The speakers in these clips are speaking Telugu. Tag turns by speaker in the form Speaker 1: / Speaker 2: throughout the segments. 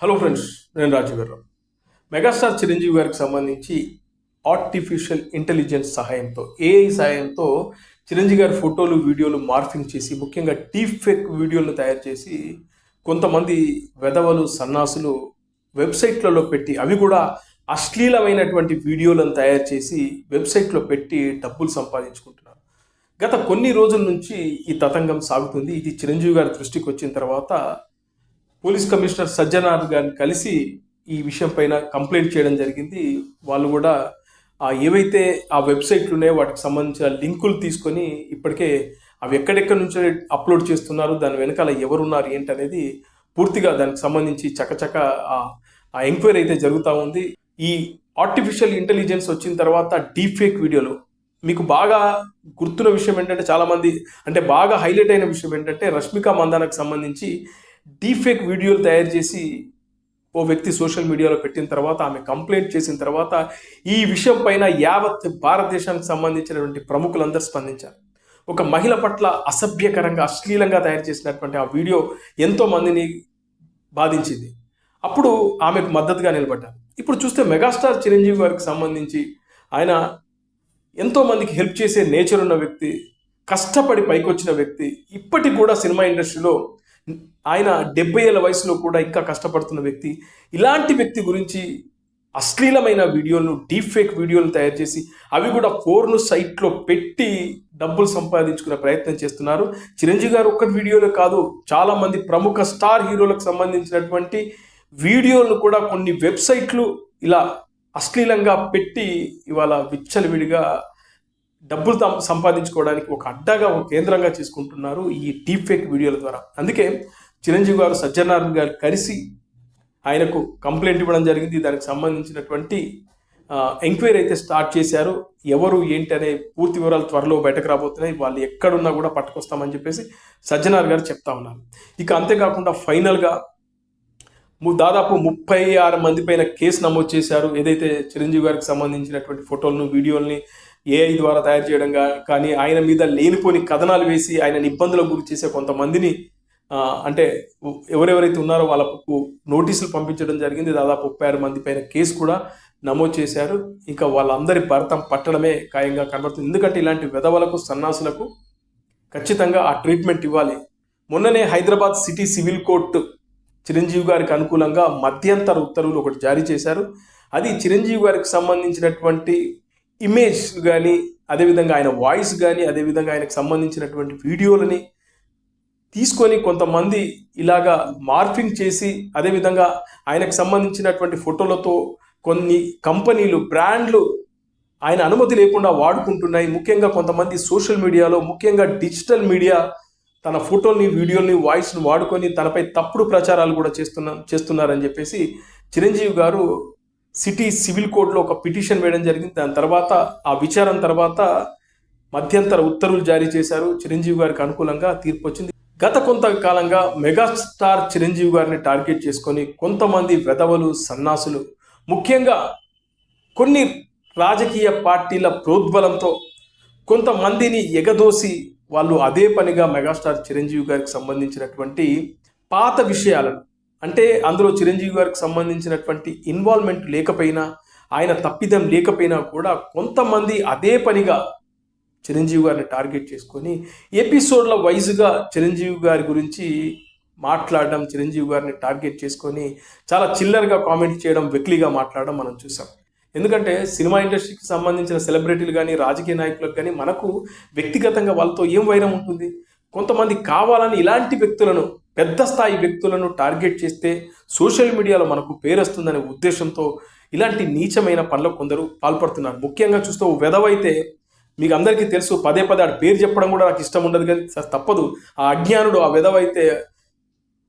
Speaker 1: హలో ఫ్రెండ్స్ నేను గారు. మెగాస్టార్ చిరంజీవి గారికి సంబంధించి ఆర్టిఫిషియల్ ఇంటెలిజెన్స్ సహాయంతో ఏఐ సహాయంతో చిరంజీవి గారి ఫోటోలు వీడియోలు మార్ఫింగ్ చేసి ముఖ్యంగా డీప్ ఫేక్ వీడియోలను తయారు చేసి కొంతమంది వెధవలు సన్నాసులు వెబ్సైట్లలో పెట్టి అవి కూడా అశ్లీలమైనటువంటి వీడియోలను తయారు చేసి వెబ్సైట్లో పెట్టి డబ్బులు సంపాదించుకుంటున్నారు. గత కొన్ని రోజుల నుంచి ఈ తతంగం సాగుతుంది. ఇది చిరంజీవి గారి దృష్టికి వచ్చిన తర్వాత పోలీస్ కమిషనర్ సజ్జనార్ గారిని కలిసి ఈ విషయం పైన కంప్లైంట్ చేయడం జరిగింది. వాళ్ళు కూడా ఆ ఏవైతే ఆ వెబ్సైట్లు ఉన్నాయో వాటికి సంబంధించిన లింకులు తీసుకొని ఇప్పటికే అవి ఎక్కడెక్కడి నుంచో అప్లోడ్ చేస్తున్నారు. దాని వెనకాల ఎవరున్నారు ఏంటనేది పూర్తిగా దానికి సంబంధించి చకచక ఆ- ఆ ఎంక్వైరీ అయితే జరుగుతూ ఉంది. ఈ ఆర్టిఫిషియల్ ఇంటెలిజెన్స్ వచ్చిన తర్వాత డీప్ ఫేక్ వీడియోలు. మీకు బాగా గుర్తున్న విషయం ఏంటంటే చాలామంది అంటే బాగా హైలైట్ అయిన విషయం ఏంటంటే రష్మిక మందానకు సంబంధించి డీఫేక్ వీడియోలు తయారు చేసి ఓ వ్యక్తి సోషల్ మీడియాలో పెట్టిన తర్వాత ఆమె కంప్లైంట్ చేసిన తర్వాత ఈ విషయం పైన యావత్ భారతదేశానికి సంబంధించినటువంటి ప్రముఖులందరూ స్పందించారు. ఒక మహిళ పట్ల అసభ్యకరంగా అశ్లీలంగా తయారు చేసినటువంటి ఆ వీడియో ఎంతో మందిని బాధించింది. అప్పుడు ఆమెకు మద్దతుగా నిలబడ్డారు. ఇప్పుడు చూస్తే మెగాస్టార్ చిరంజీవి గారికి సంబంధించి ఆయన ఎంతో మందికి హెల్ప్ చేసే నేచర్ ఉన్న వ్యక్తి కష్టపడి పైకొచ్చిన వ్యక్తి ఇప్పటికి కూడా సినిమా ఇండస్ట్రీలో ఆయన డెబ్బై ఏళ్ళ వయసులో కూడా ఇంకా కష్టపడుతున్న వ్యక్తి. ఇలాంటి వ్యక్తి గురించి అశ్లీలమైన వీడియోలను డీప్ ఫేక్ వీడియోలు తయారు చేసి అవి కూడా ఫోర్ను సైట్లో పెట్టి డబ్బులు సంపాదించుకునే ప్రయత్నం చేస్తున్నారు. చిరంజీవి గారు ఒక్క వీడియోలే కాదు చాలామంది ప్రముఖ స్టార్ హీరోలకు సంబంధించినటువంటి వీడియోలను కూడా కొన్ని వెబ్సైట్లు ఇలా అశ్లీలంగా పెట్టి ఇవాళ విచ్చలవిడిగా డబ్బులు సంపాదించుకోవడానికి ఒక అడ్డాగా ఒక కేంద్రంగా చేసుకుంటున్నారు ఈ డీప్ ఫేక్ వీడియోల ద్వారా. అందుకే చిరంజీవి గారు సజ్జనారాయణ గారు కలిసి ఆయనకు కంప్లైంట్ ఇవ్వడం జరిగింది. దానికి సంబంధించినటువంటి ఎంక్వైరీ అయితే స్టార్ట్ చేశారు. ఎవరు ఏంటి అనే పూర్తి వివరాలు త్వరలో బయటకు రాబోతున్నాయి. వాళ్ళు ఎక్కడున్నా కూడా పట్టుకొస్తామని చెప్పేసి సజ్జనార్ గారు చెప్తా ఉన్నారు. ఇక అంతేకాకుండా ఫైనల్గా దాదాపు ముప్పై ఆరు మంది పైన కేసు నమోదు చేశారు. ఏదైతే చిరంజీవి గారికి సంబంధించినటువంటి ఫోటోలను వీడియోల్ని ఏఐ ద్వారా తయారు చేయడంగా కానీ ఆయన మీద లేనిపోని కథనాలు వేసి ఆయన ఇబ్బందులకు గురి చేసే కొంతమందిని అంటే ఎవరెవరైతే ఉన్నారో వాళ్ళకు నోటీసులు పంపించడం జరిగింది. దాదాపు ముప్పై ఆరు మంది పైన కేసు కూడా నమోదు చేశారు. ఇంకా వాళ్ళందరి భరతం పట్టడమే ఖాయంగా కనబడుతుంది. ఎందుకంటే ఇలాంటి వెధవలకు సన్నాసులకు ఖచ్చితంగా ఆ ట్రీట్మెంట్ ఇవ్వాలి. మొన్ననే Hyderabad city civil court Chiranjeevi గారికి అనుకూలంగా మధ్యంతర ఉత్తర్వులు ఒకటి జారీ చేశారు. అది చిరంజీవి గారికి సంబంధించినటువంటి ఇమేజ్ కానీ అదేవిధంగా ఆయన వాయిస్ కానీ అదేవిధంగా ఆయనకు సంబంధించినటువంటి వీడియోలని తీసుకొని కొంతమంది ఇలాగా మార్ఫింగ్ చేసి అదేవిధంగా ఆయనకు సంబంధించినటువంటి ఫోటోలతో కొన్ని కంపెనీలు బ్రాండ్లు ఆయన అనుమతి లేకుండా వాడుకుంటున్నాయి. ముఖ్యంగా కొంతమంది సోషల్ మీడియాలో ముఖ్యంగా డిజిటల్ మీడియా తన ఫోటోల్ని వీడియోల్ని వాయిస్ని వాడుకొని తనపై తప్పుడు ప్రచారాలు కూడా చేస్తున్నా చేస్తున్నారని చెప్పేసి చిరంజీవి గారు సిటీ సివిల్ కోర్టులో ఒక పిటిషన్ వేయడం జరిగింది. దాని తర్వాత ఆ విచారం తర్వాత మధ్యంతర ఉత్తర్వులు జారీ చేశారు. చిరంజీవి గారికి అనుకూలంగా తీర్పు వచ్చింది. గత కొంతకాలంగా మెగాస్టార్ చిరంజీవి గారిని టార్గెట్ చేసుకొని కొంతమంది వెధవలు సన్నాసులు ముఖ్యంగా కొన్ని రాజకీయ పార్టీల ప్రోద్బలంతో కొంతమందిని ఎగదోసి వాళ్ళు అదే పనిగా మెగాస్టార్ చిరంజీవి గారికి సంబంధించినటువంటి పాత విషయాలను అంటే అందులో చిరంజీవి గారికి సంబంధించినటువంటి ఇన్వాల్వ్మెంట్ లేకపోయినా ఆయన తప్పిదం లేకపోయినా కూడా కొంతమంది అదే పనిగా చిరంజీవి గారిని టార్గెట్ చేసుకొని ఎపిసోడ్ల వైజ్గా చిరంజీవి గారి గురించి మాట్లాడడం చిరంజీవి గారిని టార్గెట్ చేసుకొని చాలా చిల్లరగా కామెంట్ చేయడం వెక్లీగా మాట్లాడడం మనం చూసాం. ఎందుకంటే సినిమా ఇండస్ట్రీకి సంబంధించిన సెలబ్రిటీలు కానీ రాజకీయ నాయకులకు కానీ మనకు వ్యక్తిగతంగా వాళ్ళతో ఏం వైరం ఉంటుంది? కొంతమంది కావాలని ఇలాంటి వ్యక్తులను పెద్ద స్థాయి వ్యక్తులను టార్గెట్ చేస్తే సోషల్ మీడియాలో మనకు పేరు వస్తుందనే ఉద్దేశంతో ఇలాంటి నీచమైన పనులకు కొందరు పాల్పడుతున్నారు. ముఖ్యంగా చూస్తే ఓ వెధవైతే మీకు అందరికీ తెలుసు పదే పదే ఆడ పేరు చెప్పడం కూడా నాకు ఇష్టం ఉండదు కానీ తప్పదు. ఆ అజ్ఞానుడు ఆ వెధవైతే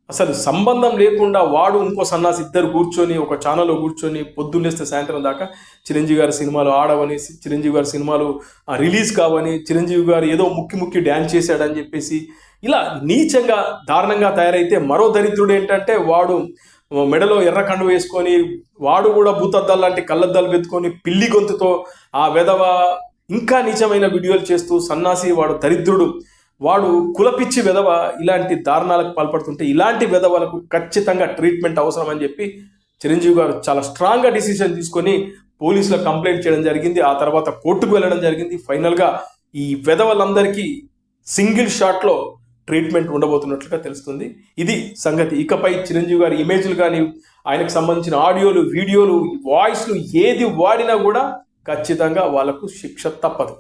Speaker 1: అసలు సంబంధం లేకుండా వాడు ఇంకో సన్నాసి ఇద్దరు కూర్చొని ఒక ఛానల్లో కూర్చొని పొద్దున్నేస్తే సాయంత్రం దాకా చిరంజీవి గారి సినిమాలు ఆడవని చిరంజీవి గారి సినిమాలు ఆ, రిలీజ్ కావని చిరంజీవి గారు ఏదో ముక్కి ముక్కి డ్యాన్స్ చేశాడని చెప్పేసి ఇలా నీచంగా దారుణంగా తయారైతే మరో దరిద్రుడు ఏంటంటే వాడు మెడలో ఎర్ర కండు వేసుకొని వాడు కూడా భూతద్దాలు లాంటి కళ్ళద్దాలు పెట్టుకొని పిల్లి గొంతుతో ఆ వెధవ ఇంకా నీచమైన వీడియోలు చేస్తూ సన్నాసి వాడు దరిద్రుడు. వాడు కులపిచ్చి వెధవ ఇలాంటి దారుణాలకు పాల్పడుతుంటే ఇలాంటి వెధవలకు ఖచ్చితంగా ట్రీట్మెంట్ అవసరం అని చెప్పి చిరంజీవి గారు చాలా స్ట్రాంగ్గా డిసిషన్ తీసుకొని పోలీసులకు కంప్లైంట్ చేయడం జరిగింది. ఆ తర్వాత కోర్టుకు వెళ్ళడం జరిగింది. ఫైనల్గా ఈ వెధవలందరికీ సింగిల్ షాట్లో ట్రీట్మెంట్ ఉండబోతున్నట్లుగా తెలుస్తుంది. ఇది సంగతి. ఇకపై చిరంజీవి గారి ఇమేజ్లు కానీ ఆయనకు సంబంధించిన ఆడియోలు వీడియోలు వాయిస్లు ఏది వాడినా కూడా ఖచ్చితంగా వాళ్ళకు శిక్ష తప్పదు.